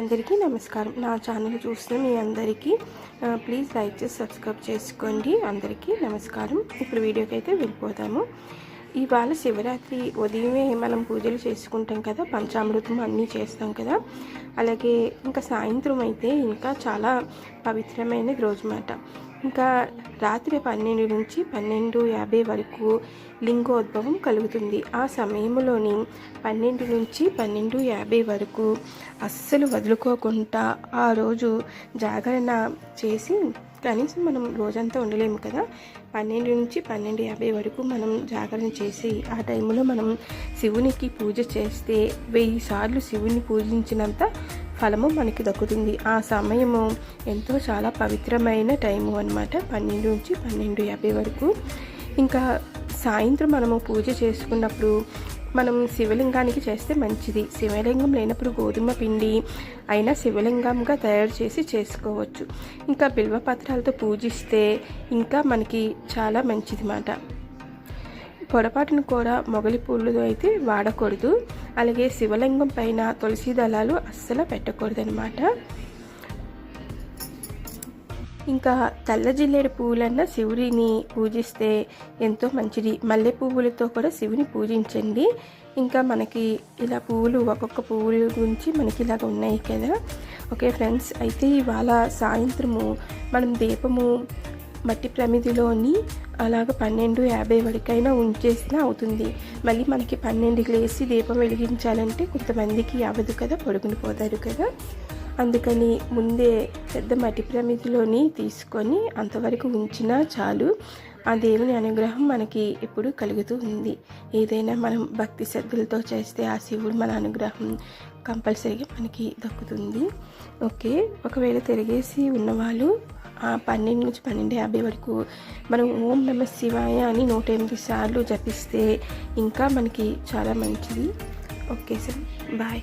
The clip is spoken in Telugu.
అందరికీ నమస్కారం. నా ఛానల్ చూసిన మీ అందరికీ ప్లీజ్ లైక్ చేసి సబ్స్క్రైబ్ చేసుకోండి. అందరికీ నమస్కారం. ఇప్పుడు వీడియోకి అయితే వెళ్ళిపోతాము ఇవాళ శివరాత్రి ఉదయమే మనం పూజలు చేసుకుంటాం కదా పంచామృతం అన్నీ చేస్తాం కదా. అలాగే ఇంకా సాయంత్రం అయితే ఇంకా చాలా పవిత్రమైనది రోజు మాట ఇంకా రాత్రి పన్నెండు నుంచి పన్నెండు యాభై వరకు లింగోద్భవం కలుగుతుంది. ఆ సమయంలోని పన్నెండు నుంచి పన్నెండు యాభై వరకు అస్సలు వదులుకోకుండా ఆ రోజు జాగరణ చేసి కనీసం మనం రోజంతా ఉండలేము కదా. పన్నెండు నుంచి పన్నెండు యాభై వరకు మనం జాగరణ చేసి ఆ టైంలో మనం శివునికి పూజ చేస్తే వెయ్యి సార్లు శివుని పూజించినంత ఫలము మనకి దక్కుతుంది. ఆ సమయము ఎంతో చాలా పవిత్రమైన టైము అనమాట పన్నెండు నుంచి పన్నెండు యాభై వరకు. ఇంకా సాయంత్రం మనము పూజ చేసుకున్నప్పుడు మనం శివలింగానికి చేస్తే మంచిది. శివలింగం లేనప్పుడు గోధుమ పిండి అయినా శివలింగంగా తయారు చేసి చేసుకోవచ్చు. ఇంకా బిల్వపత్రాలతో పూజిస్తే ఇంకా మనకి చాలా మంచిది మాట పొరపాటును కూడా మొగలి పూలు అయితే వాడకూడదు. అలాగే శివలింగం పైన తులసి దళాలు అస్సలు పెట్టకూడదు అనమాట ఇంకా తెల్ల జిల్లేడు పువ్వులన్న శివుడిని పూజిస్తే ఎంతో మంచిది. మల్లె పువ్వులతో కూడా శివుని పూజించండి. ఇంకా మనకి ఇలా పువ్వులు ఒక్కొక్క పువ్వుల గురించి మనకి ఇలాగ ఉన్నాయి కదా. ఓకే ఫ్రెండ్స్ అయితే ఇవాళ సాయంత్రము మనం దీపము మట్టి ప్రమిదిలోని అలాగ పన్నెండు యాభై వరకైనా ఉంచేసినా అవుతుంది. మళ్ళీ మనకి పన్నెండుకి లేసి దీపం వెలిగించాలంటే కొంతమందికి అవ్వదు కదా పడుకుని పోతారు కదా. అందుకని ముందే పెద్ద మట్టి ప్రమిదిలోని తీసుకొని అంతవరకు ఉంచినా చాలు. ఆ దేవుని అనుగ్రహం మనకి ఎప్పుడు కలుగుతూ ఉంది. ఏదైనా మనం భక్తి శ్రద్ధలతో చేస్తే ఆ శివుడు మన అనుగ్రహం కంపల్సరీగా మనకి దక్కుతుంది. ఓకే ఒకవేళ తిరిగేసి ఉన్నవాళ్ళు ఆ పన్నెండు నుంచి పన్నెండు యాభై వరకు మనం ఓం నమ శివాయ అని నూట ఎనిమిది సార్లు జపిస్తే ఇంకా మనకి చాలా మంచిది. Okay sir bye.